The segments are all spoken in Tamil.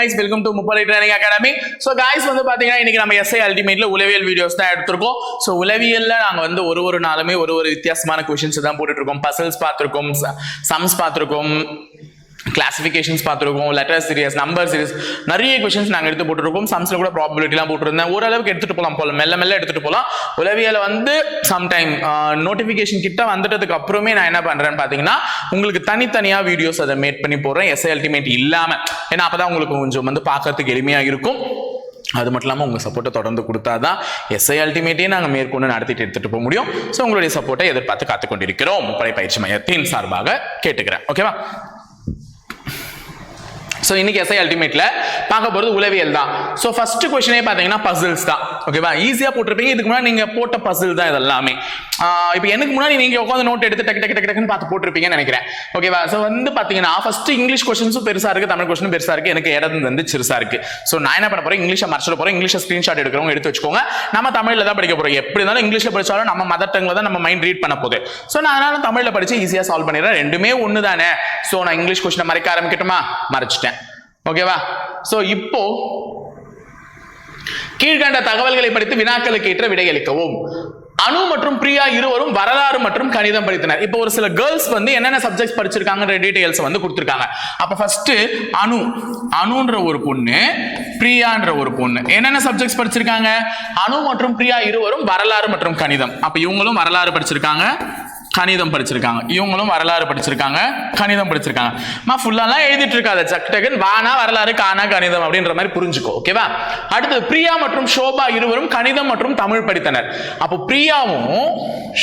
கைஸ் வெல்கம் டு முப்படை ட்ரைனிங் அகாடமி ஸோ கைஸ் வந்து பார்த்தீங்கன்னா இன்னைக்கு நம்ம எஸ்ஐ அல்டிமேட்ல உளவியல் வீடியோஸ் தான் எடுத்திருக்கோம். ஸோ உளவியலில் நாங்கள் வந்து ஒரு ஒரு நாளுமே ஒரு ஒரு வித்தியாசமான கொஷின்ஸ் தான் போட்டுட்டு இருக்கோம். பசல்ஸ் பார்த்துருக்கோம் சம்ஸ் பார்த்துருக்கோம். கிளாசிஃபிகேஷன்ஸ் பார்த்துருக்கோம் லெட்டர் சீரியஸ் நம்பர் சீரியஸ் நிறைய கொஷின்ஸ் நாங்கள் எடுத்து போட்டிருக்கோம். சம்ஸில் கூட ப்ராபிலிட்டிலாம் போட்டிருந்தேன். ஓரளவுக்கு எடுத்துட்டு போகலாம் போகலாம் மெல்ல மெல்ல எடுத்துட்டு போகலாம் உளவியல் வந்து சம்டைம் நோட்டிஃபிகேஷன் கிட்ட வந்துட்டதுக்கு அப்புறமே நான் என்ன பண்ணுறேன்னு பார்த்தீங்கன்னா உங்களுக்கு தனித்தனியாக வீடியோஸ் அதை மேட் பண்ணி போடுறேன். எஸ்ஐ அல்டிமேட் இல்லாமல் ஏன்னா அப்போ தான் உங்களுக்கு கொஞ்சம் வந்து பார்க்கறதுக்கு எளிமையாக இருக்கும். அது மட்டும் இல்லாமல் உங்கள் சப்போர்ட்டை தொடர்ந்து கொடுத்தா தான் எஸ்ஐ அல்டிமேட்டே நாங்கள் மேற்கொண்டு நடத்திட்டு எடுத்துகிட்டு போக முடியும். ஸோ உங்களுடைய சப்போர்ட்டை எதிர்பார்த்து காத்துக்கொண்டிருக்கிறோம். முப்படை பயிற்சி மையத்தின் சார்பாக கேட்டுக்கிறேன். ஓகேவா ஸோ இன்னைக்கு எஸ்ஐ அல்டிமேட்ல பார்க்க போகிறது உளவியல் தான். ஸோ ஃபர்ஸ்ட் கொஸ்டினே பார்த்தீங்கன்னா பசில்ஸ் தான். ஓகேவா ஈஸியாக போட்டிருப்பீங்க. இதுக்கு முன்னாடி நீங்கள் போட்ட பசில் தான் இதெல்லாமே. இப்போ எனக்கு முன்னாடி நீங்கள் உட்காந்து நோட் எடுத்து டக்கு டக்கு டக்கு டக்குன்னு பார்த்து போட்டிருப்பீங்கன்னு நினைக்கிறேன். ஓகேவா ஸோ வந்து பார்த்தீங்கன்னா ஃபர்ஸ்ட் இங்கிலீஷ் கொஸ்டின்ஸும் பெருசாக இருக்குது தமிழ் கொஸ்டினும் பெருசாக இருக்குது எனக்கு இடம் வந்து சிறுசாக இருக்குது ஸோ நான் என்ன பண்ண போகிறேன் இங்கிலீஷை மறைச்சிட போகிறேன் இங்கிலீஷை ஸ்க்ரீன்ஷாட் எடுக்கிறவங்க எடுத்து வச்சுக்கோங்க. நம்ம தமிழில் தான் படிக்க போகிறோம் எப்படி இருந்தாலும் இங்கிலீஷில் படிச்சாலும் நம்ம மதர் டங்கில் தான் நம்ம மைண்ட் ரீட் பண்ண போகுது. ஸோ நான் அதனால தமிழில் படித்து ஈஸியாக சால்வ் பண்ணிடுறேன். ரெண்டுமே ஒன்று தானே ஸோ நான் இங்கிலீஷ் கொஸ்டினை மறைக்க ஆரம்பிக்கட்டுமா? மறைச்சிட்டேன். ஓகேவா ஸோ இப்போ கீழ்கண்ட தகவல்களை படித்து வினாக்களுக்கு ஏற்ற விடையளிக்கவும் அனு மற்றும் பிரியா இருவரும் வரலாறு மற்றும் கணிதம் படித்தனர். இப்போ ஒரு சில கேர்ள்ஸ் வந்து என்னென்ன சப்ஜெக்ட்ஸ் படிச்சிருக்காங்கன்ற டீடைல்ஸ் வந்து கொடுத்துருக்காங்க. அப்போ ஃபர்ஸ்ட் அனு அனுன்ற ஒரு பொண்ணு பிரியான்ற ஒரு பொண்ணு. என்னென்ன சப்ஜெக்ட்ஸ் படிச்சிருக்காங்க? அனு மற்றும் பிரியா இருவரும் வரலாறு மற்றும் கணிதம். அப்போ இவங்களும் வரலாறு படிச்சிருக்காங்க. கணிதம் படிச்சிருக்காங்க. இவங்களும் வரலாறு படிச்சிருக்காங்க கணிதம் படிச்சிருக்காங்க. மா ஃபுல்லாலாம் எழுதிட்டு இருக்காத. சக்டகன் வானா வரலாறு காணா கணிதம் அப்படின்ற மாதிரி புரிஞ்சுக்கோ ஓகேவா அடுத்தது பிரியா மற்றும் ஷோபா இருவரும் கணிதம் மற்றும் தமிழ் படித்தனர். அப்போ பிரியாவும்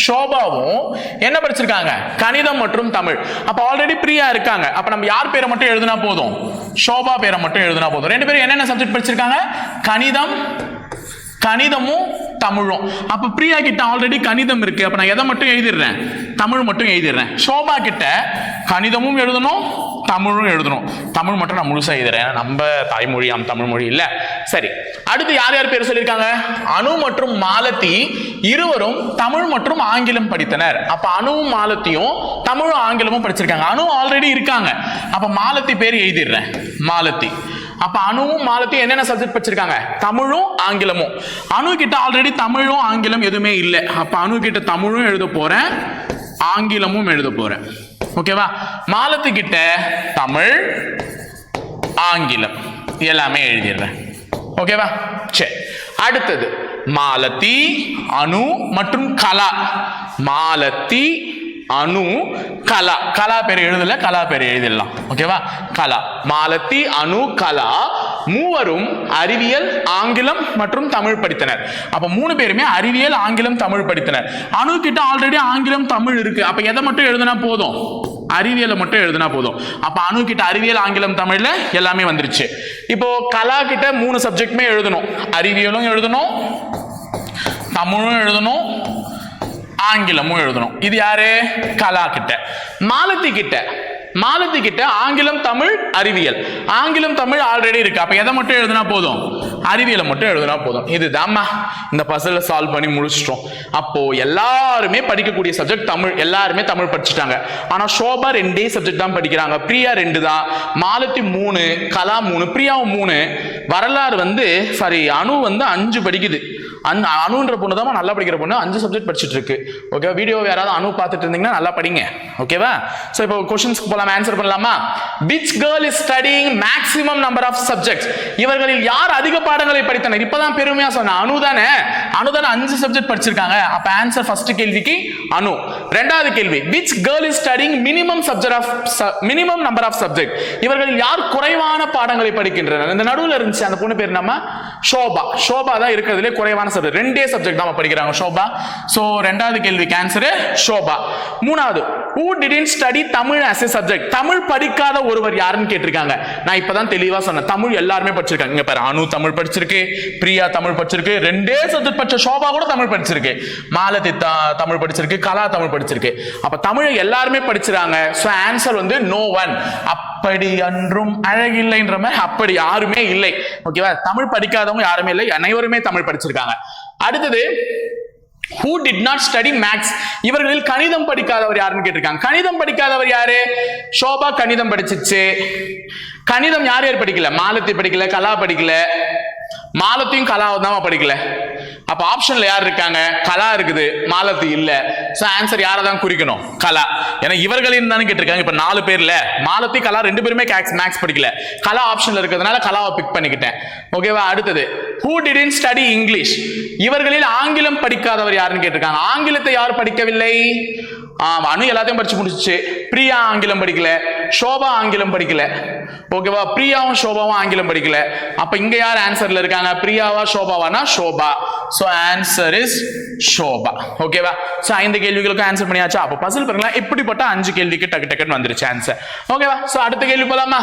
ஷோபாவும் என்ன படிச்சிருக்காங்க? கணிதம் மற்றும் தமிழ். அப்போ ஆல்ரெடி பிரியா இருக்காங்க. அப்போ நம்ம யார் பேரை மட்டும் எழுதினா போதும்? ஷோபா பேரை மட்டும் எழுதினா போதும். ரெண்டு பேரும் என்னென்ன சப்ஜெக்ட் படிச்சிருக்காங்க? கணிதம் கணிதமும் தமிழும். அப்போ பிரியா கிட்ட ஆல்ரெடி கணிதம் இருக்கு. அப்போ நான் எதை மட்டும் எழுதிடுறேன்? தமிழ் மட்டும் எழுதிடுறேன். சோபா கிட்ட கணிதமும் எழுதணும் தமிழும் எழுதணும். தமிழ் மட்டும் நான் முழுசாக எழுதுறேன். நம்ம தாய்மொழியாம் தமிழ் மொழி இல்லை. சரி அடுத்து யார் யார் பேர் சொல்லியிருக்காங்க? அனு மற்றும் மாலத்தி இருவரும் தமிழ் மற்றும் ஆங்கிலம் படித்தனர். அப்போ அணுவும் மாலத்தியும் தமிழும் ஆங்கிலமும் படிச்சிருக்காங்க. அணு ஆல்ரெடி இருக்காங்க. அப்போ மாலத்தி பேர் எழுதிடுறேன். மாலத்தி அப்ப அணுவும் மாலத்தையும் என்னென்ன சப்ஜெக்ட் வச்சிருக்காங்க தமிழும் ஆங்கிலமும். அணு கிட்ட ஆல்ரெடி தமிழும் ஆங்கிலம் எதுவுமே இல்லை. அப்ப அணு கிட்ட தமிழும் எழுத போறேன் ஆங்கிலமும் எழுத போறேன். ஓகேவா மாலத்து கிட்ட தமிழ் ஆங்கிலம் எல்லாமே எழுதிடுறேன். ஓகேவா சரி அடுத்தது மாலத்தி அணு மற்றும் கலா. மாலத்தி அணு கலா. கலா பேர் எழுதல கலா பேர் எழுதிடலாம். ஓகேவா கலா. மாலத்தி அணு கலா. மூவரும் அறிவியல் ஆங்கிலம் மற்றும் தமிழ் படித்தனர். அப்ப மூணு பேருமே அறிவியல் ஆங்கிலம் தமிழ் படித்தனர். அணு கிட்ட ஆல்ரெடி ஆங்கிலம் தமிழ் இருக்கு. அப்ப எதை மட்டும் எழுதினா போதும்? அறிவியலை மட்டும் எழுதினா போதும். அப்ப அணு கிட்ட அறிவியல் ஆங்கிலம் தமிழ்ல எல்லாமே வந்துருச்சு. இப்போ கலா கிட்ட மூணு சப்ஜெக்ட்மே எழுதணும். அறிவியலும் எழுதணும் தமிழும் எழுதணும் ஆங்கிலமும் எழுதணும். இது யாரு? கலா கிட்ட. மாலத்தி கிட்ட. மாலத்தி கிட்ட ஆங்கிலம் தமிழ் அறிவியல். ஆங்கிலம் தமிழ் ஆல்ரெடி இருக்கு. அப்ப எதை மட்டும் எழுதுனா போதும்? அறிவியலை மட்டும் எழுதினா போதும். இதுதாம்மா இந்த பசல சால்வ் பண்ணி முடிச்சிட்டோம். அப்போ எல்லாருமே படிக்கக்கூடிய சப்ஜெக்ட் தமிழ். எல்லாருமே தமிழ் படிச்சுட்டாங்க. ஆனா ஷோபா ரெண்டே சப்ஜெக்ட் தான் படிக்கிறாங்க. பிரியா ரெண்டு தான். மாலத்தி மூணு கலா மூணு பிரியாவும் மூணு. வரலாறு வந்து சாரி அணு வந்து அஞ்சு படிக்குது. அந் அணுன்ற பொண்ணு தான் நல்லா படிக்கிற பொண்ணு. அஞ்சு சப்ஜெக்ட் படிச்சுட்டு இருக்கு ஓகேவா வீடியோ யாராவது அணு பார்த்துட்டு இருந்தீங்கன்னா நல்லா படிங்க. ஓகேவா ஸோ இப்போ கொஸ்டின்ஸ்க்கு போலாம் ஆன்சர் பண்ணலாமா? Which girl is studying maximum number of subjects இவர்களில் யார் அதிக பாடங்களை படித்தனர்? இப்பதான் பெருமையா சொன்னேன் அணு தானே? அணு தானே அஞ்சு சப்ஜெக்ட் படிச்சிருக்காங்க. அப்ப ஆன்சர் ஃபர்ஸ்ட் கேள்விக்கு அணு ரெண்டாவது கேள்வி which girl is studying minimum subject of minimum number of subject இவர்களில் யார் குறைவான பாடங்களை படிக்கின்றனர்? இந்த நடுவில் இருந்துச்சு அந்த பொண்ணு பேர் நம்ம ஷோபா. ஷோபா தான் இருக்கிறதுலே குறைவான சப்ஜெக்ட் ரெண்டே சப்ஜெக்ட் தான் படிக்கிறாங்க ஷோபா. ஸோ ரெண்டாவது கேள்விக்கு ஆன்சர் ஷோபா. மூணாவது who didn't study Tamil as a subject Tamil படிக்காத ஒருவர் யாருன்னு கேட்டிருக்காங்க. நான் இப்பதான் தெளிவா சொன்னேன். தமிழ் எல்லாருமே படிச்சிருக்காங்க. இங்க பாரு அனு தமிழ் படிச்சிருக்கு பிரியா தமிழ் படிச்சிருக்கு ரெண்டே சப்ஜெக்ட் படிச்ச ஷோபா கூட தமிழ் படிச்சிருக்கு. மாலதி தமிழ் படிச்சிருக்கு கலா தமிழ் படிச்சிருக்கு. அப்ப தமிழை எல்லாருமே படிச்சிருக்காங்க. ஸோ ஆன்சர் வந்து நோ ஒன் அப்படி அன்றும் அழகில்லைன்ற மாதிரி அப்படி யாருமே இல்லை. ஓகேவா தமிழ் படிக்காதவங்க யாருமே இல்லை. அனைவருமே தமிழ் படிச்சிருக்காங்க. அடுத்தது who did not study maths இவர்களில் கணிதம் படிக்காதவர் யாருன்னு கேட்டிருக்காங்க. கணிதம் படிக்காதவர் யாரு? ஷோபா கணிதம் படிச்சிச்சு. கணிதம் யார் யார் படிக்கல? மாலத்தி படிக்கல கலா படிக்கல. மாலத்தையும் கலாவும் தான் படிக்கல. அப்ப ஆப்ஷன்ல யார் இருக்காங்க? கலா இருக்குது மாலத்தி இல்ல. சோ ஆன்சர் யாரை தான் குறிக்கணும்? கலா. ஏன்னா இவர்களின் தானே கேட்டிருக்காங்க. இப்ப நாலு பேர்ல மாலத்தி கலா ரெண்டு பேருமே மேக்ஸ் படிக்கல. கலா ஆப்ஷன்ல இருக்கிறதுனால கலாவை பிக் பண்ணிக்கிட்டேன். ஓகேவா அடுத்தது. ஹூ டிடின் ஸ்டடி இங்கிலீஷ் இவர்களில் ஆங்கிலம் படிக்காதவர் யாருன்னு கேட்டிருக்காங்க. ஆங்கிலத்தை யார் படிக்கவில்லை? ஆமா அனு எல்லாத்தையும் படிச்சு முடிச்சிச்சு. பிரியா ஆங்கிலம் படிக்கல. ஷோபா ஆங்கிலம் படிக்கல. ஓகேவா? பிரியாவும் ஷோபாவும் ஆங்கிலம் படிக்கல. அப்ப இங்க யார் ஆன்சர்ல இருக்காங்க? பிரியாவா ஷோபாவானா? Shobha. So answer is Shobha. ஓகேவா? சோ ஐந்து கேள்விகளுக்கும் ஆன்சர் பண்ணியாச்சா? அப்ப பசில் பாருங்களா இப்படிப்பட்ட அஞ்சு கேள்விக்கு டக்கு டக்குன்னு வந்துருச்சு ஆன்சர் ஓகேவா? சோ அடுத்த கேள்வி போலாமா?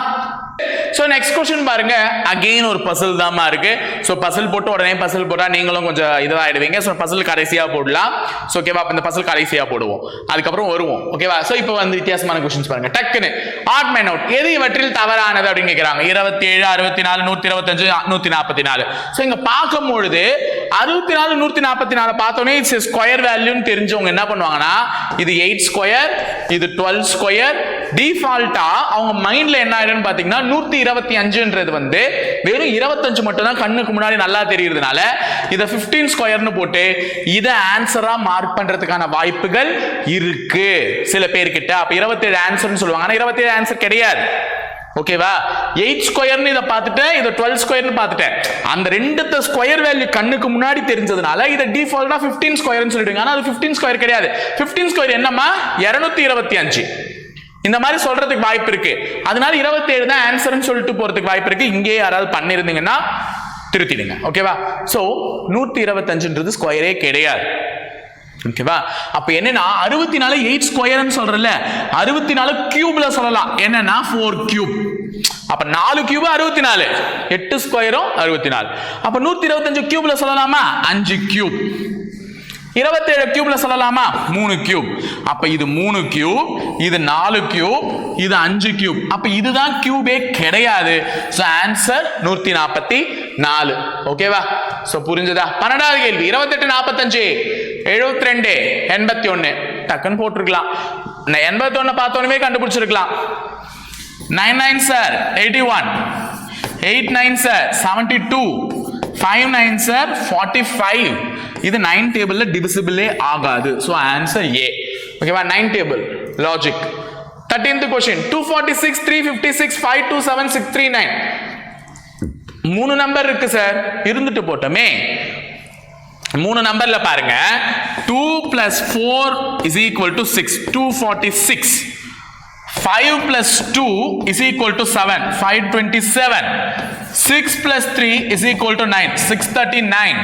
சோ நெக்ஸ்ட் கொஸ்டின் பாருங்க. அகெயின் ஒரு பசில் தாமா இருக்கு. சோ பசில் போட்டு உடனே பசில் போட்டா நீங்களும் கொஞ்சம் இதுவாயிடுவீங்க. சோ பசில் கடைசியா போடலாம். சோ ஓகேவா அப்ப இந்த பசில் கடைசியா போடுவோம். அதுக்கப்புறம் வருவோம். ஓகேவா சோ இப்போ வந்து வித்தியாசமான கொஸ்டின்ஸ் பாருங்க. டக்குன்னு. ஆட் மேன் அவுட் எது இவற்றில் தவறானது அப்படின்னு கேட்கிறாங்க இருபத்தி ஏழு அறுபத்தி நாலு நூத்தி இருபத்தஞ்சு நூத்தி நாற்பத்தி நாலு ஸோ இங்க பார்க்கும் பொழுது அறுபத்தி நாலு நூத்தி நாற்பத்தி நாலு பார்த்தோன்னே இட்ஸ் ஸ்கொயர் வேல்யூன்னு தெரிஞ்சவங்க என்ன பண்ணுவாங்கன்னா இது எயிட் ஸ்கொயர் இது டுவெல் ஸ்கொயர் டிஃபால்ட்டா அவங்க மைண்ட்ல என்ன ஆயிடும்னு பாத்தீங்கன்னா நூத்தி இருபத்தி அஞ்சுன்றது வந்து வெறும் இருபத்தஞ்சு மட்டும் தான் கண்ணுக்கு முன்னாடி நல்லா தெரியுறதுனால இதை 15 ஸ்கொயர்னு போட்டு இதை ஆன்சரா மார்க் பண்றதுக்கான வாய்ப்புகள் இருக்கு. சில பேர்கிட்ட. அப்ப இருபத்தேழு ஆன்சர்னு சொல்லுவாங்க. ஆனா இருபத்தேழு ஆன்சர் கிடையாது. ஓகேவா எயிட் ஸ்கொயர்னு இதை பார்த்துட்டேன் இதை டுவெல் ஸ்கொயர்னு பார்த்துட்டேன். அந்த ரெண்டுத்த ஸ்கொயர் வேல்யூ கண்ணுக்கு முன்னாடி தெரிஞ்சதுனால இதை டிஃபால்ட்டா 15 ஸ்கொயர்னு சொல்லிடுங்க. ஆனால் அது 15 ஸ்கொயர் கிடையாது. 15 ஸ்கொயர் என்னம்மா? இரநூத்தி இருபத்தி அஞ்சு. இந்த மாதிரி சொல்றதுக்கு வாய்ப்பு இருக்கு. அதனால 27 தான் ஆன்சர்னு சொல்லிட்டு போறதுக்கு வாய்ப்பு இருக்கு. இங்கே யாராவது பண்ணிருந்தீங்கன்னா திருத்திடுங்க. ஓகேவா சோ நூத்தி இருபத்தஞ்சுன்றது ஸ்கொயரே கிடையாது. ஓகேவா? அப்ப என்னன்னா அறுபத்தி நாலு எயிட் ஸ்கொயர்னு சொல்றல அறுபத்தி நாலு கியூப்ல சொல்லலாம். என்னன்னா ஃபோர் கியூப் அப்ப நாலு கியூப் அறுபத்தி நாலு எட்டு ஸ்கொயரும் அறுபத்தி நாலு அப்ப நூத்தி இருபத்தஞ்சு கியூப்ல சொல்லலாமா? அஞ்சு கியூப் இருபத்தேழு கியூப்ல சொல்லலாமா? மூணு கியூப் அப்ப இது மூணு கியூப் இது நாலு கியூப் இது அஞ்சு கியூப் அப்ப இதுதான் கியூபே கிடையாது. ஸோ ஆன்சர் நூத்தி நாற்பத்தி நாலு ஓகேவா ஸோ புரிஞ்சதா? பன்னெண்டாவது கேள்வி. இருபத்தெட்டு நாற்பத்தஞ்சு எழுபத்தி ரெண்டு எண்பத்தி ஒன்னு டக்குன்னு போட்டிருக்கலாம். எண்பத்தி ஒன்னு பார்த்தோன்னே கண்டுபிடிச்சிருக்கலாம். Nine nine sir eighty one eight nine sir seventy two five nine sir forty five இது நைன் டேபிளில் டிவிசிபிளே ஆகாது. ஸோ ஆன்சர் ஏ ஓகேவா nine table logic thirteenth question two forty six three fifty six five two seven six three nine மூணு நம்பர் இருக்கு சார் இருந்துட்டு போட்டோமே. மூணு நம்பர்ல பாருங்க. Two plus four is equal to six two forty six five plus two is equal to seven five twenty seven six plus three is equal to nine six thirty nine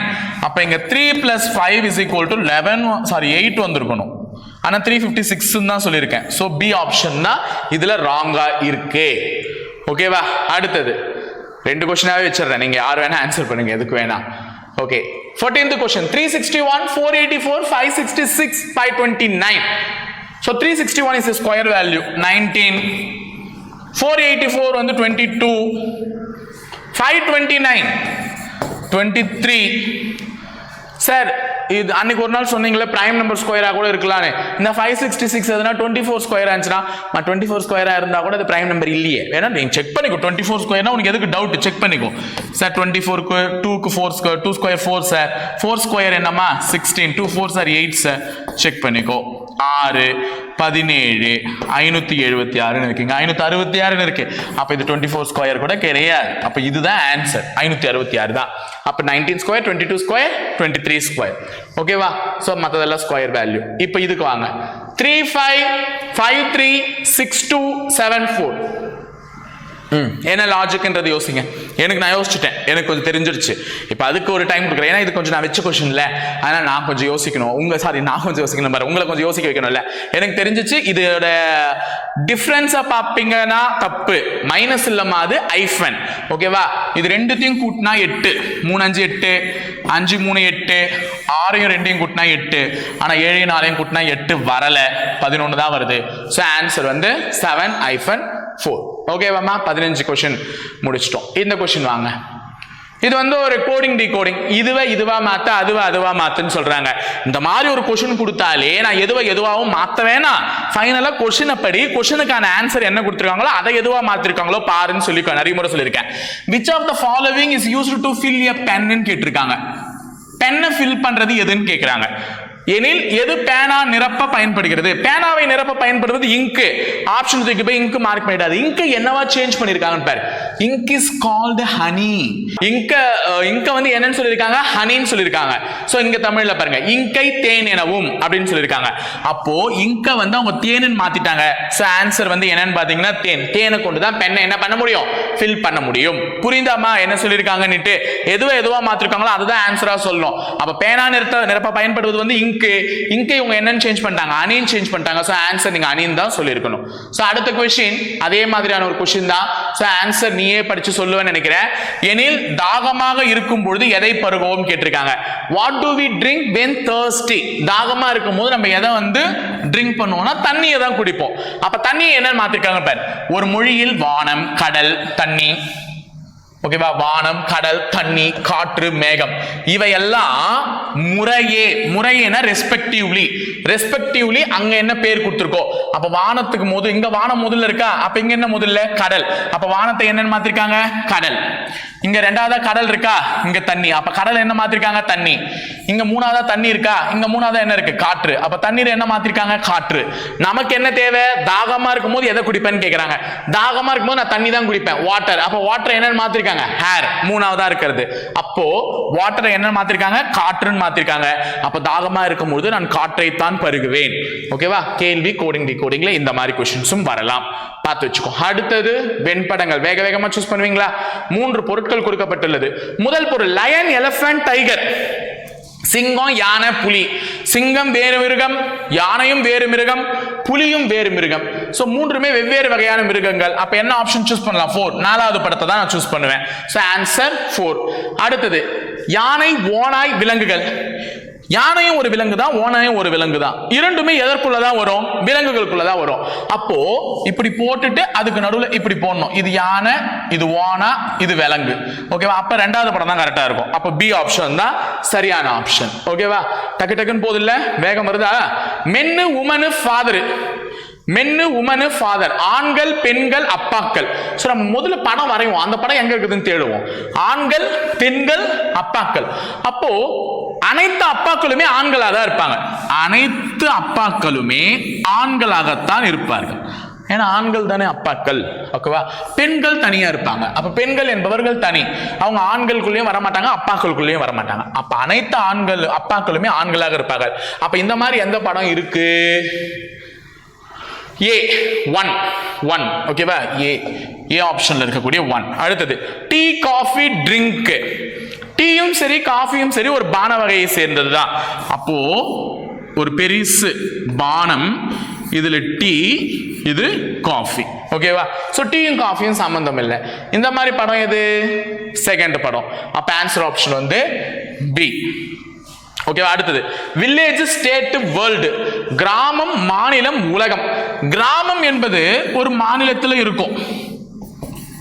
அப்போ இங்கே three plus five is equal to eleven sorry eight வந்திருக்கணும். ஆனால் த்ரீ ஃபிஃப்டி சிக்ஸ் தான் சொல்லியிருக்கேன். ஸோ பி ஆப்ஷன் தான் இதில் ராங்கா இருக்கே. ஓகேவா அடுத்தது. ரெண்டு கொஸ்டினாவே வச்சிடுறேன். நீங்கள் யார் வேணால் ஆன்சர் பண்ணுங்க. எதுக்கு வேணா. Okay fourteenth question three sixty one four eighty four five sixty six five twenty nine so three sixty one is square value nineteen four eighty four வந்து twenty two five twenty nine twenty three sir இது அன்னைக்கு ஒரு நாள் சொன்னீங்களே பிரைம் நம்பர் ஸ்கொயராக கூட இருக்கலாம்னு. இந்த ஃபைவ் சிக்ஸ்டி சிக்ஸ் எதுனா டுவெண்ட்டி ஃபோர் ஸ்கொயர் ஆச்சுன்னா டுவெண்ட்டி ஃபோர் ஸ்கொயராக இருந்தால் கூட அது பிரைம் நம்பர் இல்லையே. வேணா நீங்கள் செக் பண்ணிக்கோ. டுவெண்ட்டி ஃபோர் ஸ்கொயர்னா உனக்கு எதுக்கு டவுட் செக் பண்ணிக்கோ. சார் டுவெண்ட்டி ஃபோருக்கு டூக்கு four square two square four sir four square என்னம்மா? Sixteen two four sir eight sir check பண்ணிக்கோ. ஆறு பதினேழு ஐநூற்றி எழுபத்தி ஆறுன்னு இருக்குங்க ஐநூற்றி அறுபத்தி ஆறுன்னு இருக்கு. அப்போ இது டுவெண்ட்டி ஃபோர் ஸ்கொயர் கூட கிடையாது அப்போ இதுதான் ஆன்சர் ஐநூற்றி அறுபத்தி ஆறு தான். அப்போ nineteen square twenty two square twenty three square ஓகேவா ஸோ மற்றதெல்லாம் ஸ்கொயர் வேல்யூ இப்போ இதுக்கு வாங்க. Three five five three six two seven four என்ன லாஜிக்ன்றது யோசிங்க. எனக்கு நான் யோசிச்சுட்டேன். எனக்கு கொஞ்சம் தெரிஞ்சிருச்சு. இப்போ அதுக்கு ஒரு டைம் கொடுக்குறேன். ஏன்னா இது கொஞ்சம் நான் வச்ச கொஷின்ல அதனால் நான் கொஞ்சம் யோசிக்கணும். உங்க சாரி நான் கொஞ்சம் யோசிக்கணும் பாரு. உங்களை கொஞ்சம் யோசிக்க வைக்கணும்ல. எனக்கு தெரிஞ்சிச்சு இதோட டிஃப்ரென்ஸை பார்ப்பீங்கன்னா தப்பு. மைனஸ் இல்லமா அது ஐஃபன் ஓகேவா இது ரெண்டுத்தையும் கூட்டினா எட்டு. மூணு அஞ்சு எட்டு. அஞ்சு மூணு எட்டு. ஆறையும் ரெண்டையும் கூட்டினா எட்டு. ஆனால் ஏழையும் நாலையும் கூட்டினா எட்டு வரலை. பதினொன்று தான் வருது. ஸோ ஆன்சர் வந்து செவன் ஐஃபன் ஃபோர் ஓகேவாம்மா பதினஞ்சு கொஷின் முடிச்சிட்டோம். இந்த கொஷின் வாங்க. இது வந்து ஒரு கோடிங் டிகோடிங் இதுவே இதுவை இதுவா மாத்த அதுவா அதுவா மாத்துன்னு சொல்றாங்க. இந்த மாதிரி ஒரு கொஷின் கொடுத்தாலே நான் எதுவா எதுவாகவும் மாத்த வேணாம். ஃபைனலா கொஷினை படி கொஷினுக்கான ஆன்சர் என்ன கொடுத்துருக்காங்களோ அதை எதுவா மாத்திருக்காங்களோ பாருன்னு சொல்லி நிறைய முறை சொல்லியிருக்கேன். Which of the following is used to fill a pen கேட்டிருக்காங்க. பென்னை ஃபில் பண்றது எதுன்னு கேட்குறாங்க. எனில் எது பேனா நிரப்ப பயன்படுகிறது? பேனாவை நிரப்ப பயன்படுவது இங்கு ஆப்ஷன் தூக்கி போய் இங்கு மார்க் பண்ணிடாது. இங்கு என்னவா சேஞ்ச் பண்ணிருக்காங்கன்னு பாரு. இங்க் இஸ் கால்டு ஹனி இங்க இங்க வந்து என்னன்னு சொல்லியிருக்காங்க? ஹனின்னு சொல்லியிருக்காங்க. ஸோ இங்க தமிழ்ல பாருங்க. இங்கை தேன் எனவும் அப்படின்னு சொல்லியிருக்காங்க. அப்போ இங்க வந்து அவங்க தேனுன்னு மாத்திட்டாங்க. ஸோ ஆன்சர் வந்து என்னன்னு பாத்தீங்கன்னா தேன். தேனை கொண்டு தான் பெண்ணை என்ன பண்ண முடியும்? ஃபில் பண்ண முடியும். புரிந்தாமா? என்ன சொல்லியிருக்காங்கன்னுட்டு. எதுவோ எதுவா மாத்திருக்காங்களோ அதுதான் ஆன்சரா சொல்லணும் அப்ப பேனா நிறுத்த நிரப்ப பயன்படுவது வந்து இங்க இங்கு இவங்க என்னன்னு சேஞ்ச் பண்ணிட்டாங்க. அணின்னு சேஞ்ச் பண்ணிட்டாங்க. ஸோ ஆன்சர் நீங்க அணின்னு தான் சொல்லியிருக்கணும். ஸோ அடுத்த கொஷின் அதே மாதிரியான ஒரு கொஷின் தான். ஸோ ஆன்சர் நீயே படித்து சொல்லுவேன்னு நினைக்கிறேன். எனில் தாகமாக இருக்கும் பொழுது எதை பருகவும் கேட்டிருக்காங்க. What do we drink when thirsty தாகமாக இருக்கும் போது நம்ம எதை வந்து ட்ரிங்க் பண்ணுவோம்னா தண்ணியை தான் குடிப்போம். அப்போ தண்ணியை என்னன்னு மாற்றிருக்காங்க பார். ஒரு மொழியில் வானம் கடல் தண்ணி. ஓகேவா வானம் கடல் தண்ணி காற்று மேகம். இவையெல்லாம் முறையே முறையேனா ரெஸ்பெக்டிவ்லி ரெஸ்பெக்டிவ்லி அங்க என்ன பேர் கொடுத்துருக்கோ? அப்ப வானத்துக்கு முதல் இங்க வானம் முதல்ல இருக்கா? அப்ப இங்க என்ன முதல்ல? கடல். அப்ப வானத்தை என்னன்னு மாத்திருக்காங்க? கடல். இங்க ரெண்டாவதா கடல் இருக்கா? இங்க தண்ணி. அப்ப கடல் என்ன மாத்திருக்காங்க? தண்ணி. இங்க மூணாவதா தண்ணி இருக்கா? இங்க மூணாவதா என்ன இருக்கு? காற்று. அப்ப தண்ணீர் என்ன மாத்திருக்காங்க? காற்று. நமக்கு என்ன தேவை? தாகமா இருக்கும் போது எதை குடிப்பேன்னு கேக்குறாங்க. தாகமா இருக்கும்போது நான் தண்ணி தான் குடிப்பேன். வாட்டர் அப்ப வாட்டர் என்னன்னு மாத்திருக்காங்க? ஹேர் மூணாவதா இருக்கிறது. அப்போ வாட்டரை என்ன மாத்திருக்காங்க? காற்றுன்னு மாத்திருக்காங்க. அப்ப தாகமா இருக்கும் பொழுது நான் காற்றைத்தான் பருகுவேன். ஓகேவா கேள்வி கோடிங் டி கோடிங்ல இந்த மாதிரி கொஸ்டின்ஸும் வரலாம். பார்த்து வச்சுக்கோ. அடுத்தது வெண்படங்கள். வேக வேகமா சூஸ் பண்ணுவீங்களா? மூன்று பொருட்கள் கொடுக்கப்பட்டுள்ளது. முதல் பொருள் லயன் எலஃபண்ட் டைகர் சிங்கம் யானை புலி. சிங்கம் வேறு மிருகம் யானையும் வேறு மிருகம் புலியும் வேறு மிருகம். ஸோ மூன்றுமே வெவ்வேறு வகையான மிருகங்கள். அப்போ என்ன ஆப்ஷன் சூஸ் பண்ணலாம்? ஃபோர் நாலாவது படத்தை தான் நான் சூஸ் பண்ணுவேன். ஸோ ஆன்சர் ஃபோர் அடுத்தது யானை ஓனாய் விலங்குகள். யானையும் ஒரு விலங்கு தான் ஓனாயும் ஒரு விலங்கு தான் இரண்டுமே எதற்குள்ளதான் வரும்? விலங்குகளுக்குள்ளதான் வரும். அப்போ இப்படி போட்டுட்டு அதுக்கு நடுவில் இப்படி போடணும். இது யானை இது ஓனா இது விலங்கு. ஓகேவா? அப்ப ரெண்டாவது படம் தான் கரெக்டா இருக்கும். அப்ப பி ஆப்ஷன் தான் சரியான ஆப்ஷன் ஓகேவா? டக்கு டக்குன்னு போகுது வேகம் வருதா? Men woman father men woman father ஆண்கள் பெண்கள் அப்பாக்கள். ஸோ நம்ம முதல்ல படம் வரைவோம். அந்த படம் எங்க இருக்குதுன்னு தேடுவோம். ஆண்கள் பெண்கள் அப்பாக்கள். அப்போ அனைத்து அப்பாக்களுமே ஆண்களாக தான் இருப்பாங்க. அனைத்து அப்பாக்களுமே ஆண்களாகத்தான் இருப்பார்கள். ஏன்னா ஆண்கள் தானே அப்பாக்கள். ஓகேவா? பெண்கள் தனியாக இருப்பாங்க. அப்போ பெண்கள் என்பவர்கள் தனி. அவங்க ஆண்களுக்குள்ளேயும் வரமாட்டாங்க அப்பாக்களுக்குள்ளேயும் வரமாட்டாங்க. அப்போ அனைத்து ஆண்கள் அப்பாக்களுமே ஆண்களாக இருப்பார்கள். அப்போ இந்த மாதிரி எந்த படம் இருக்கு? ஏ ஒன் ஒன் ஓகேவா ஏ ஏ ஆப்ஷன்ல இருக்கக்கூடிய ஒன் அடுத்தது டீ காஃபி ட்ரிங்க் டீயும் சரி காஃபியும் சரி ஒரு பான வகையை சேர்ந்தது தான் அப்போ ஒரு பெரிசு பானம் இதில் டீ இது காஃபி ஓகேவா ஸோ டீயும் காஃபியும் சம்மந்தம் இல்லை. இந்த மாதிரி படம் எது? செகண்ட் படம். அப்போ ஆன்சர் ஆப்ஷன் வந்து பி ஓகேவா அடுத்தது. வில்லேஜ் ஸ்டேட் வேர்ல்டு கிராமம் மாநிலம் உலகம். கிராமம் என்பது ஒரு மாநிலத்தில் இருக்கும்.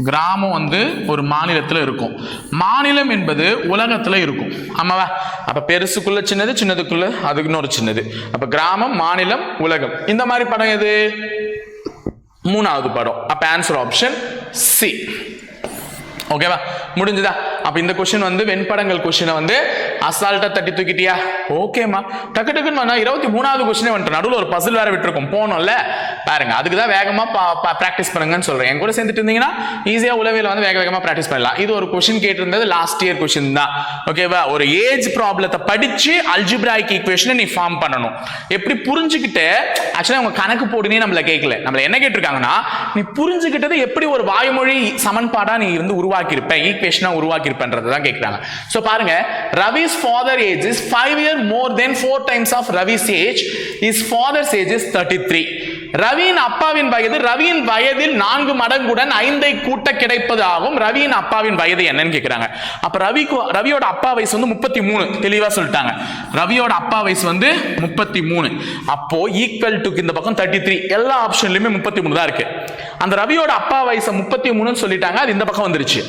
கிராமம் வந்து ஒரு மாநிலத்தில் இருக்கும். மாநிலம் என்பது உலகத்தில் இருக்கும். ஆமாவா? அப்போ பெருசுக்குள்ள சின்னது சின்னதுக்குள்ள அதுக்கு இன்னொரு சின்னது. அப்போ கிராமம் மாநிலம் உலகம். இந்த மாதிரி படம் எது? மூணாவது படம். அப்போ ஆன்சர் ஆப்ஷன் சி ஓகேவா முடிஞ்சுதா? அப்ப இந்த கொஸ்டின் வந்து வெண்படங்கள் கொஸ்டினை வந்து அசால்ட்டா தட்டி தூக்கிட்டியா? ஓகேம்மா டக்கு டக்குன்னு இருபத்தி மூணாவது கொஸ்டினே வந்துட்டு நடுவில் ஒரு பசில் வேற விட்டுருக்கும். போனோம்ல? பாருங்க அதுக்கு தான் வேகமா ப்ராக்டிஸ் பண்ணுங்கன்னு சொல்றேன். என் கூட சேர்ந்துட்டு இருந்தீங்கன்னா ஈஸியா உளவியல் வந்து வேக வேகமா ப்ராக்டிஸ் பண்ணலாம். இது ஒரு கொஸ்டின் கேட்டிருந்தது லாஸ்ட் இயர் கொஸ்டின் தான் ஓகேவா ஒரு ஏஜ் ப்ராப்ளத்தை படிச்சு அல்ஜிப்ராய்க்கு ஈக்குவேஷனை நீ ஃபார்ம் பண்ணணும். எப்படி புரிஞ்சுக்கிட்டு ஆக்சுவலா அவங்க கணக்கு போடுனே நம்மள கேட்கல நம்மள என்ன கேட்டிருக்காங்கன்னா நீ புரிஞ்சுக்கிட்டது எப்படி ஒரு வாய்மொழி சமன்பாடா நீ இருந்து உருவாக்கியிருப்பேன் ஈக்குவேஷனா உருவாக்கியிருப்பேன்றது தான் கேட்குறாங்க. ஸோ பாருங்க Ravi's father age is five year more then four times of Ravi's age is father's age is thirty three ரவியின் அப்பாவின் வயது ரவியின் வயதில் நான்கு மடங்குடன் ஐந்தை கூட்ட கிடைப்பது ஆகும். ரவியின் அப்பாவின் வயது என்னன்னு கேட்கிறாங்க அப்ப ரவிக்கு ரவியோட அப்பா வயசு வந்து முப்பத்தி மூணு தெளிவா சொல்லிட்டாங்க. ரவியோட அப்பா வயசு வந்து முப்பத்தி மூணு. அப்போ ஈக்குவல் டு இந்த பக்கம் தேர்ட்டி த்ரீ எல்லா ஆப்ஷன்லயுமே முப்பத்தி மூணு தான் இருக்கு. அந்த ரவியோட அப்பா வயசு முப்பத்தி மூணுன்னு சொல்லிட்டாங்க அது இந்த பக்கம் வந்துருச்சு.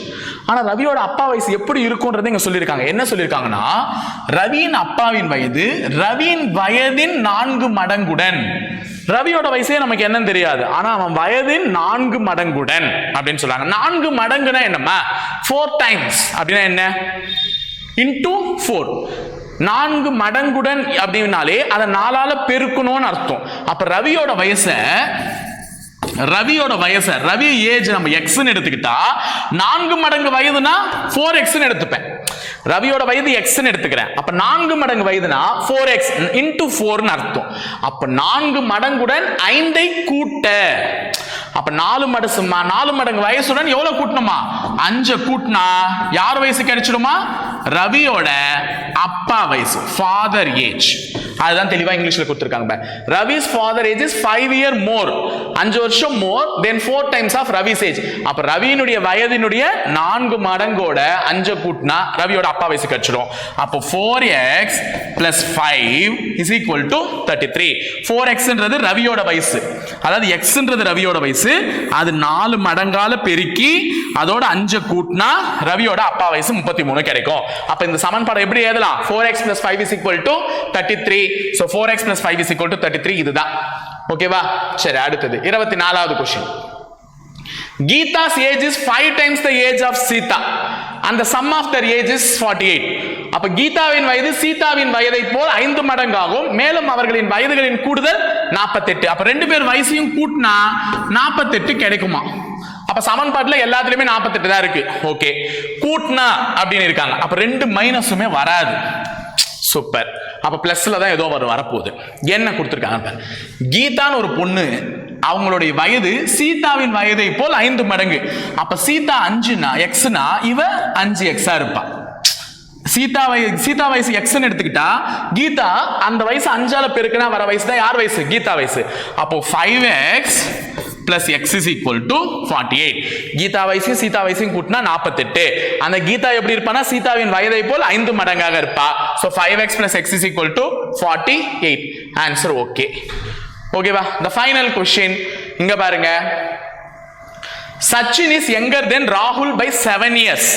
ஆனா ரவியோட அப்பா வயசு எப்படி இருக்கும்ன்றது இங்க சொல்லியிருக்காங்க. என்ன சொல்லியிருக்காங்கன்னா ரவியின் அப்பாவின் வயது ரவியின் வயதின் நான்கு மடங்குடன் ரவியோட வயசே நமக்கு என்னன்னு தெரியாது. ஆனா அவன் வயதின் நான்கு மடங்குடன் அப்படின்னு சொல்றாங்க. நான்கு மடங்குனா என்னம்மா? ஃபோர் டைம்ஸ் அப்படின்னா என்ன? இன்டூ ஃபோர் நான்கு மடங்குடன் அப்படின்னாலே அதை நாலால பெருக்கணும்னு அர்த்தம். அப்ப ரவியோட வயசை ரவியோட வயசை ரவி ஏஜ் நம்ம எக்ஸ்ன்னு எடுத்துக்கிட்டா நான்கு மடங்கு வயதுனா ஃபோர் எக்ஸ்ன்னு எடுத்துப்பேன். ரவியோட வயது எக்ஸ்னு எடுத்துக்கிறேன். அப்ப நான்கு மடங்கு வயதுனா ஃபோர் எக்ஸ் இன்டூ ஃபோர்னு அர்த்தம். அப்ப நான்கு மடங்குடன் ஐந்தை கூட்ட. அப்ப நாலு மடசு நாலு மடங்கு வயசுடன் எவ்வளவு கூட்டணுமா? அஞ்சு கூட்டினா யார் வயசு கிடைச்சிடுமா ரவியோட அப்பா வயசு ஃபாதர் ஏஜ் அதுதான் தெளிவா இங்கிலீஷ்ல கொடுத்துருக்காங்க Ravi's father age is five year more அஞ்சு வருஷம் more then four times of Ravi's age அப்ப ரவியினுடைய வயதினுடைய நான்கு மடங்கோட அஞ்சு கூட்டினா ரவியோட அப்பா வயசு கிடைச்சிடும். அப்போ four x plus five is equal to thirty three four எக்ஸ்ன்றது ரவியோட வயசு. அதாவது எக்ஸ்ன்றது ரவியோட வயசு. அது நாலு மடங்கால பெருக்கி அதோட அஞ்சு கூட்டினா ரவியோட அப்பா வயசு முப்பத்தி மூணு கிடைக்கும். அப்ப இந்த சமன்பாடு எப்படி எழுதலாம்? Four x plus five is equal to thirty three so four x plus five is equal to thirty three இதுதான் ஓகேவா சரி அடுத்தது. இருபத்தி நாலாவது question Geeta's age is five times the age of Sita. அந்த sum of their age is forty eight அப்ப கீதாவின் வயது சீதாவின் வயதை போல் ஐந்து மடங்காகும். மேலும் அவர்களின் வயதுகளின் கூடுதல் நாற்பத்தெட்டு அப்ப ரெண்டு பேர் வயசையும் கூட்டினா நாற்பத்தெட்டு கிடைக்குமா? அப்ப சமன்பாட்டில் எல்லாத்துலயுமே நாற்பத்தெட்டு தான் இருக்கு. ஓகே கூட்டினா அப்படின்னு இருக்காங்க. அப்ப ரெண்டு மைனஸுமே வராது. சூப்பர் அப்போ ப்ளஸ்ஸில் தான் ஏதோ வரும் வரப்போகுது. என்ன கொடுத்துருக்காங்க கீதான்னு ஒரு பொண்ணு அவங்களுடைய வயது சீதாவின் வயதை போல் ஐந்து மடங்கு. அப்ப சீதா அஞ்சுனா எக்ஸ்னா இவ அஞ்சு எக்ஸா இருப்பா. சீதா வய சீதா வயசு எக்ஸ்னு எடுத்துக்கிட்டா கீதா அந்த வயசு அஞ்சால பெருக்குனா வர வயசு தான் யார் வயசு? கீதா வயசு. அப்போ five x plus x is equal to forty eight Geeta வயசையும் Sita வயசையும் கூட்டினா நாற்பத்தெட்டு அந்த கீதா எப்படி இருப்பானா சீதாவின் வயதை போல் ஐந்து மடங்காக இருப்பா. So five x plus x is equal to forty eight answer okay ஓகேவா த ஃபைனல் கொஸ்டின் இங்க பாருங்க. சச்சின் இஸ் யங்கர் தென் ராகுல் by seven years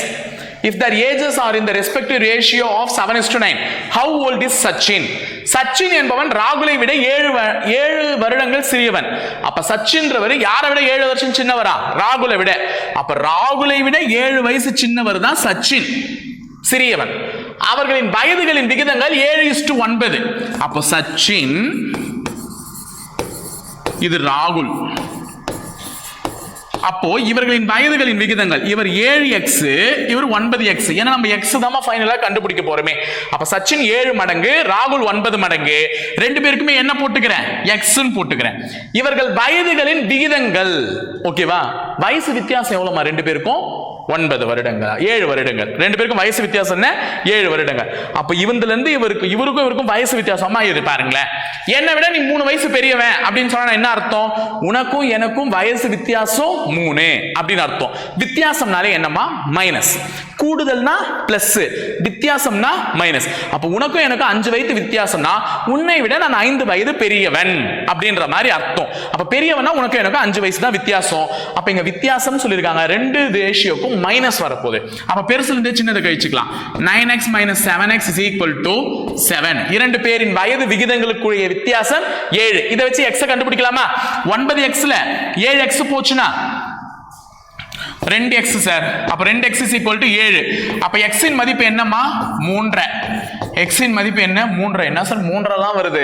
If their ages are in the respective ratio of 7 is to 9, how old is Sachin? Sachin என்பவன் ராகுலை விட ஏழு வ- ஏழு வருடங்கள் சிறியவன். அப்ப சச்சின்றவர் யாரை விட ஏழு வருஷம் சின்னவரா? ராகுலை விட. அப்ப ராகுலை விட ஏழு வயசு சின்னவர் தான் சச்சின் சிறியவன். அவர்களின் வயதுகளின் விகிதங்கள் ஏழு இஸ்டு ஒன்பது. அப்போ சச்சின் இது ராகுல். அப்போ இவர்களின் வயதுகளின் விகிதங்கள் இவர் ஏழு எக்ஸ் இவர் ஒன்பது எக்ஸ் ஏன்னா நம்ம எக்ஸ் தான் ஃபைனலா கண்டுபிடிக்க போறோமே. அப்ப சச்சின் ஏழு மடங்கு ராகுல் ஒன்பது மடங்கு. ரெண்டு பேருக்குமே என்ன போட்டுக்கிறேன்? எக்ஸ்ன்னு போட்டுக்கிறேன். இவர்கள் வயதுகளின் விகிதங்கள் ஓகேவா வயசு வித்தியாசம் எவ்வளவுமா ரெண்டு பேருக்கும்? ஒன்பது வருடங்கள். ஏழு வருடங்கள். ரெண்டு பேருக்கும் வயசு வித்தியாசம் என்ன? ஏழு வருடங்கள். அப்ப இவந்துல இருந்து இவருக்கு இவருக்கும் இவருக்கும் வயசு வித்தியாசமா இது பாருங்களேன். என்னை விட நீ மூணு வயசு பெரியவன் அப்படின்னு சொன்னா என்ன அர்த்தம்? உனக்கும் எனக்கும் வயசு வித்தியாசம் மூணு அப்படின்னு அர்த்தம். வித்தியாசம்னாலே என்னமா மைனஸ் கூடுதல்னா பிளஸ் வித்தியாசம்னா மைனஸ் அப்ப உனக்கும் எனக்கும் அஞ்சு வயது வித்தியாசம்னா உன்னை விட நான் ஐந்து வயது பெரியவன் அப்படின்ற மாதிரி அர்த்தம். அப்ப பெரியவனா உனக்கும் எனக்கும் அஞ்சு வயசு தான் வித்தியாசம். அப்ப இங்க வித்தியாசம் சொல்லியிருக்காங்க. ரெண்டு ரேஷியோக்கும் மைனஸ் வரப்போகுது. அப்ப பெருசுல இருந்து சின்னதை கழிச்சுக்கலாம். Nine x minus seven x is equal to seven இரண்டு பேரின் வயது விகிதங்களுக்குரிய வித்தியாசம் ஏழு. இதை வச்சு எக்ஸை கண்டுபிடிக்கலாமா? ஒன்பது எக்ஸ்ல ஏழு எக்ஸ் போச்சுன்னா ரெண்டு எக்ஸ் சார் அப்போ ரெண்டு எக்ஸ் இஸ் ஈக்குவல் டு ஏழு. அப்போ எக்ஸின் மதிப்பு என்னம்மா? மூன்றரை. எக்ஸின் மதிப்பு என்ன? மூன்றரை. என்ன சார் மூன்றரை தான் வருது.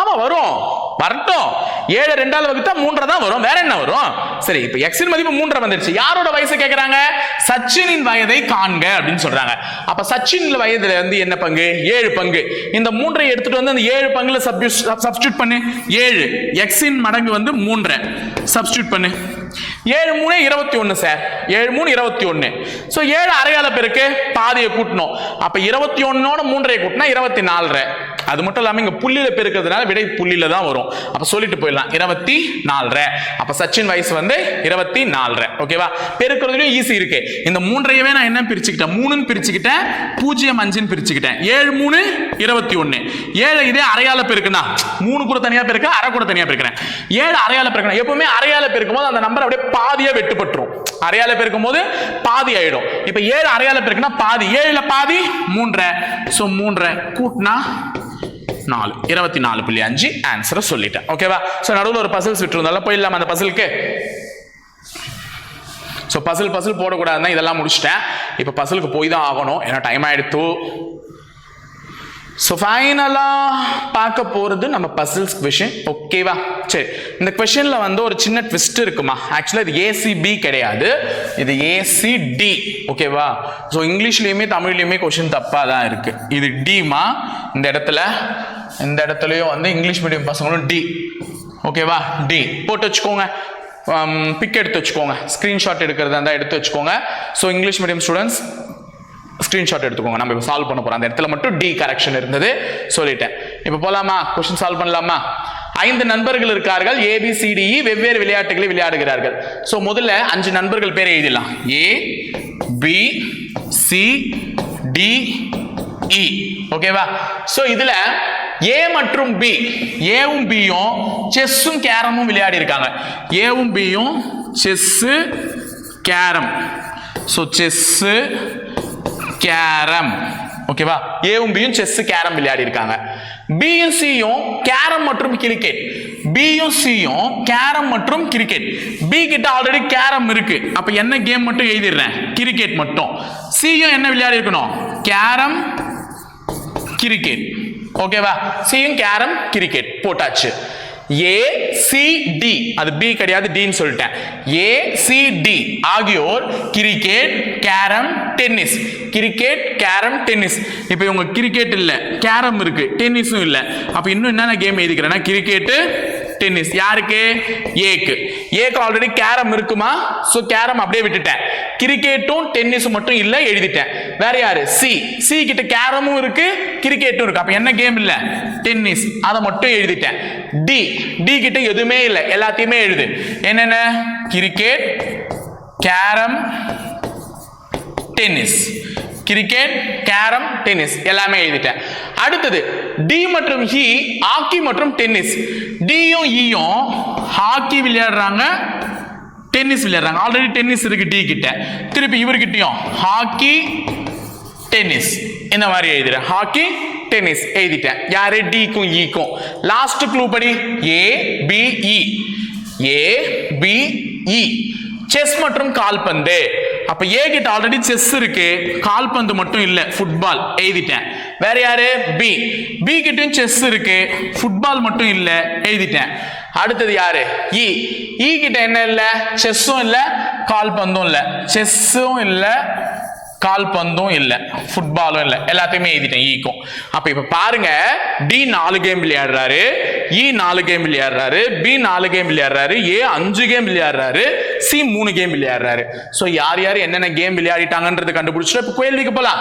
ஆமாம் வரும். வரட்டும். ஏழு ரெண்டாவது வகுத்தா மூன்றரை தான் வரும். வேற என்ன வரும்? சரி இப்போ எக்ஸின் மதிப்பு மூன்றரை வந்துருச்சு. யாரோட வயசு கேட்குறாங்க சச்சினின் வயதை காண்க அப்படின்னு சொல்றாங்க. அப்போ சச்சின் வயதுல வந்து என்ன பங்கு? ஏழு பங்கு. இந்த மூன்றை எடுத்துட்டு வந்து அந்த ஏழு பங்குல சப்ஸ்டியூட் பண்ணு. ஏழு. எக்ஸின் மடங்கு வந்து மூன்றரை. சப்ஸ்டியூட் பண்ணு. ஏழு மூணு இருபத்தி ஒண்ணு சார். ஏழு மூணு இருபத்தி ஒண்ணு ஸோ ஏழு அரையால பேருக்கு பாதியை கூட்டணும் அப்ப இருபத்தி ஒன்னோட மூன்றரை கூட்டினா இருபத்தி நாலரை அது மட்டும் இல்லாமல் இங்கே புள்ளியில் பெருக்கிறதுனால விடை புள்ளியில தான் வரும். அப்போ சொல்லிட்டு போயிடலாம். இருபத்தி நாலரை அப்போ சச்சின் வயசு வந்து இருபத்தி நாலரை ஓகேவா பெருக்கிறதுலையும் ஈஸி இருக்கு. இந்த மூன்றையவே நான் என்ன பிரிச்சுக்கிட்டேன்? மூணுன்னு பிரிச்சுக்கிட்டேன். பூஜ்ஜியம் அஞ்சுன்னு பிரிச்சுக்கிட்டேன். ஏழு மூணு இருபத்தி ஒன்று ஏழு இதே அரையால பெருக்குன்னா மூணு கூட தனியாக பெருக்க? அரை கூட தனியாக பெருக்கிறேன். ஏழு அரையால பெருக்கணும் எப்பவுமே அரையால பெருக்கும் போது அந்த நம்பர் அப்படியே பாதியாக வெட்டுப்பட்டுரும். அரையால பெருக்கும் போது பாதி ஆயிடும். இப்போ ஏழு அரையால பெருக்குன்னா பாதி. ஏழுல பாதி மூன்றரை ஸோ மூன்றரை கூட்டினா நாலு. இருபத்தி நாலு புள்ளி அஞ்சு ஆன்சரை சொல்லிட்டேன். ஓகேவா ஸோ நடுவில் ஒரு பசில்ஸ் விட்டுருந்தால போயிடலாம் அந்த பசிலுக்கு ஸோ பசில் பசில் போடக்கூடாதுன்னா இதெல்லாம் முடிச்சிட்டேன். இப்போ பசிலுக்கு போய் தான் ஆகணும். ஏன்னா டைம் ஆயிடுத்து. ஸோ ஃபைனலாக பார்க்க போகிறது நம்ம பசில்ஸ் கொஷின் ஓகேவா சரி. இந்த கொஷனில் வந்து ஒரு சின்ன ட்விஸ்ட் இருக்குமா? ஆக்சுவலாக இது ஏசிபி கிடையாது. இது ஏசிடி ஓகேவா ஸோ இங்கிலீஷ்லேயுமே தமிழ்லேயுமே கொஷின் தப்பாக தான் இருக்குது இது டிமா இந்த இடத்துல இந்த இடத்துலையும் வந்து இங்கிலீஷ் மீடியம் பசங்களும் டி ஓகேவா டி போட்டு வச்சுக்கோங்க. Um, பிக் எடுத்து வச்சுக்கோங்க. ஸ்க்ரீன்ஷாட் எடுக்கிறதா இருந்தால் எடுத்து வச்சுக்கோங்க. So English medium students screenshot எடுத்துக்கோங்க. நம்ம இப்போ சால்வ் பண்ண போகிறோம் அந்த இடத்துல மட்டும் டி கரெக்ஷன் இருந்தது. சொல்லிட்டேன். இப்போ போகலாமா கொஸ்டின் சால்வ் பண்ணலாமா? ஐந்து நண்பர்கள் இருக்கார்கள். ஏபிசிடிஇ e வெவ்வேறு விளையாட்டுகளை விளையாடுகிறார்கள். ஸோ முதல்ல அஞ்சு நண்பர்கள் பேரை எழுதிடலாம். A B C D E ஓகேவா ஸோ இதில் ஏ மற்றும் பி ஏவும் பியும் செஸ்ஸும் கேரமும் விளையாடி இருக்காங்க. ஏவும் பியும் chess carrom so chess carrom. ஓகேவா ஏவும் பியும் செஸ் கேரம் விளையாடி இருக்காங்க. பியும் சியும் கேரம் மற்றும் கிரிக்கெட் பியும் சியும் கேரம் மற்றும் கிரிக்கெட் பி கிட்ட ஆல்ரெடி கேரம் இருக்கு. அப்ப என்ன கேம் மட்டும் எழுதிடுறேன்? கிரிக்கெட் மட்டும். சியும் என்ன விளையாடி இருக்கணும்? கேரம் கிரிக்கெட் ஓகேவா சியும் கேரம் கிரிக்கெட் போட்டாச்சு. ஏ சி டி அது பி கிடையாது டின்னு சொல்லிட்டேன். ஏ சி டி ஆகியோர் cricket carrom tennis cricket carrom tennis இப்போ இவங்க கிரிக்கெட் இல்லை கேரம் இருக்கு டென்னிஸும் இல்லை. அப்போ இன்னும் என்னென்ன கேம் எழுதிக்கிறேன்னா கிரிக்கெட்டு டென்னிஸ் யாருக்கு? ஏக்கு ஏக்கு ஆல்ரெடி கேரம் இருக்குமா? ஸோ கேரம் அப்படியே விட்டுட்டேன். கிரிக்கெட்டும் டென்னிஸும் மட்டும் இல்லை எழுதிட்டேன். வேற யாரு? சி சி கிட்ட கேரமும் இருக்கு கிரிக்கெட்டும் இருக்கு. அப்ப என்ன கேம் இல்ல? டென்னிஸ். அதை மட்டும் எழுதிட்டேன். டி டி கிட்ட எதுவுமே இல்லை. எல்லாத்தையுமே எழுது. என்னென்ன? Cricket carrom tennis. Cricket carrom tennis. எல்லாமே எழுதிட்டேன். அடுத்தது டி மற்றும் ஹி ஹாக்கி மற்றும் டென்னிஸ். டியும் ஈயும் e ஹாக்கி விளையாடுறாங்க. டென்னிஸ் விளையாடுறாங்க. ஆல்ரெடி டென்னிஸ் இருக்கு டி கிட்ட. திருப்பி இவர்கிட்டயும் ஹாக்கி டென்னிஸ். இந்த மாதிரி எழுதிடுறேன் ஹாக்கி டென்னிஸ். எழுதிட்டேன். யாரு? டிக்கும் ஈக்கும் e லாஸ்ட் க்ளூ படி? A B E A B E chess மற்றும் கால்பந்து. அப்ப ஏ கிட்ட ஆல்ரெடி செஸ் இருக்கு. கால்பந்து மட்டும் இல்ல ஃபுட்பால் எழுதிட்டேன். வேற யாரு? பி பி கிட்டயும் செஸ் இருக்கு. ஃபுட்பால் மட்டும் இல்ல. எழுதிட்டேன். அடுத்தது யாரு? இ இ கிட்ட என்ன இல்ல? செஸ்ஸும் இல்ல. கால்பந்தும் இல்ல. செஸ்ஸும் இல்ல. கால்பந்தும் இல்ல ஃபுட்பாலும் இல்ல எல்லாத்தையுமே எழுதிட்டேன் ஈக்கும் அப்போ இப்போ பாருங்க டி நாலு கேம் விளையாடுறாரு இ e நாலு கேம் விளையாடுறாரு பி நாலு கேம் விளையாடுறாரு ஏ அஞ்சு கேம் விளையாடுறாரு சி மூணு கேம் விளையாடுறாரு ஸோ யார் யார் என்னென்ன கேம் விளையாடிட்டாங்கன்றது கண்டுபிடிச்சிட்டு இப்போ கேள்விக்கு போலாம்.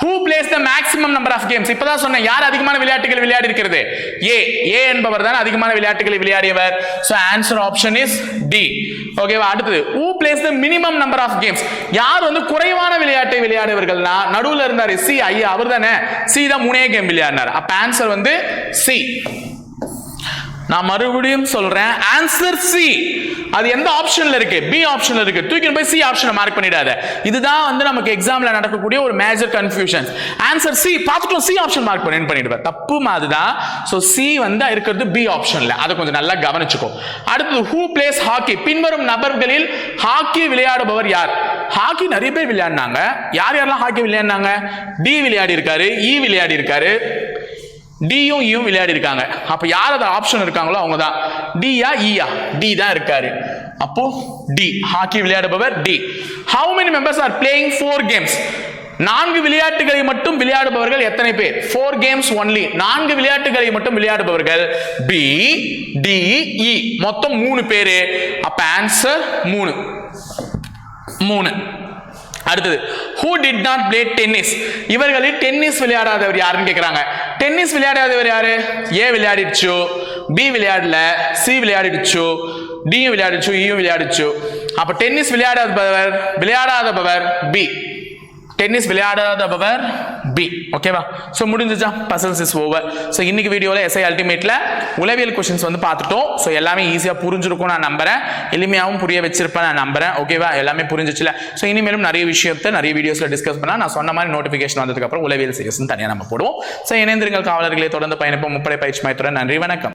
Who plays the maximum number of games இப்பதான் சொன்னேன் யார் அதிகமான விளையாட்டுகள் விளையாடி இருக்கிறது? ஏ ஏ என்பவர் தான் அதிகமான விளையாட்டுகளை விளையாடியவர். So answer option is D ஓகேவா அடுத்தது who plays the minimum number of games யார் வந்து குறைவான விளையாட்டு விளையாடியவர்கள்னா நடுவுல இருந்தார் சி ஐயா அவர் தானே சி தான் மூணே கேம் விளையாடினார். அப்ப ஆன்சர் வந்து சி. நான் மறுபடியும் சொல்றேன். ஆன்சர் சி அது எந்த ஆப்ஷன்ல இருக்கு? பி ஆப்ஷன்ல இருக்கு. தூக்கி போய் சி ஆப்ஷனை மார்க் பண்ணிடாத. இதுதான் வந்து நமக்கு எக்ஸாம்ல நடக்கக்கூடிய ஒரு மேஜர் கன்ஃபியூஷன் ஆன்சர் சி பார்த்துட்டோம் சி ஆப்ஷன் மார்க் பண்ணி பண்ணிடுவேன். தப்பு அதுதான். ஸோ சி வந்து இருக்கிறது பி ஆப்ஷன்ல அதை கொஞ்சம் நல்லா கவனிச்சுக்கோ. அடுத்தது ஹூ பிளேஸ் ஹாக்கி பின்வரும் நபர்களில் ஹாக்கி விளையாடுபவர் யார்? ஹாக்கி நிறைய பேர் விளையாடினாங்க. யார் யாரெல்லாம் ஹாக்கி விளையாடினாங்க? டி விளையாடி இருக்காரு இ e விளையாடி இருக்காரு டியும் இயும் e விளையாடி இருக்காங்க அப்போ யார் அதை ஆப்ஷன் இருக்காங்களோ அவங்க தான் டியா இயா e டி தான் இருக்காரு. அப்போ D hockey விளையாடுபவர் D how many members are playing four games நான்கு விளையாட்டுகளை மட்டும் விளையாடுபவர்கள் எத்தனை பேர்? ஃபோர் கேம்ஸ் ஒன்லி நான்கு விளையாட்டுகளை மட்டும் விளையாடுபவர்கள் பி டி இ மொத்தம் மூணு பேரு. அப்ப ஆன்சர் மூணு. மூணு. அடுத்தது who did not play tennis இவர்களில் டென்னிஸ் விளையாடாதவர் யாருன்னு கேட்குறாங்க டென்னிஸ் விளையாடாதவர் யாரு? ஏ விளையாடிடுச்சு. பி விளையாடல. சி விளையாடிடுச்சு. டியும் விளையாடிச்சு இயும் e விளையாடிச்சு அப்போ டென்னிஸ் விளையாடாதவர்? விளையாடாதவர் பி டென்னிஸ் விளையாடாதவர் பி ஓகேவா ஸோ முடிஞ்சுச்சா? பசல்ஸ் இஸ் ஓவர் ஸோ இன்னைக்கு வீடியோவில் எஸ்ஐ அல்டிமேட்டில் உளவியல் கொஷின்ஸ் வந்து பார்த்துட்டோம். ஸோ எல்லாமே ஈஸியாக புரிஞ்சிருக்கும் நான் நம்புறேன். எளிமையாகவும் புரிய வச்சிருப்பேன் நான் நம்புறேன். ஓகேவா எல்லாமே புரிஞ்சிச்சுல. ஸோ இனிமேலும் நிறைய விஷயத்தை நிறைய வீடியோஸில் டிஸ்கஸ் பண்ணால் நான் சொன்ன மாதிரி நோட்டிஃபிகேஷன் வந்ததுக்கப்புறம் உளவியல் சிஎஸ்ன்னு தனியாக நம்ம போடுவோம். ஸோ இணைந்திருங்கள் காவலர்களை. தொடர்ந்து பயணிப்போம். முப்படை பயிற்சி மையத்துடன் நன்றி. வணக்கம்.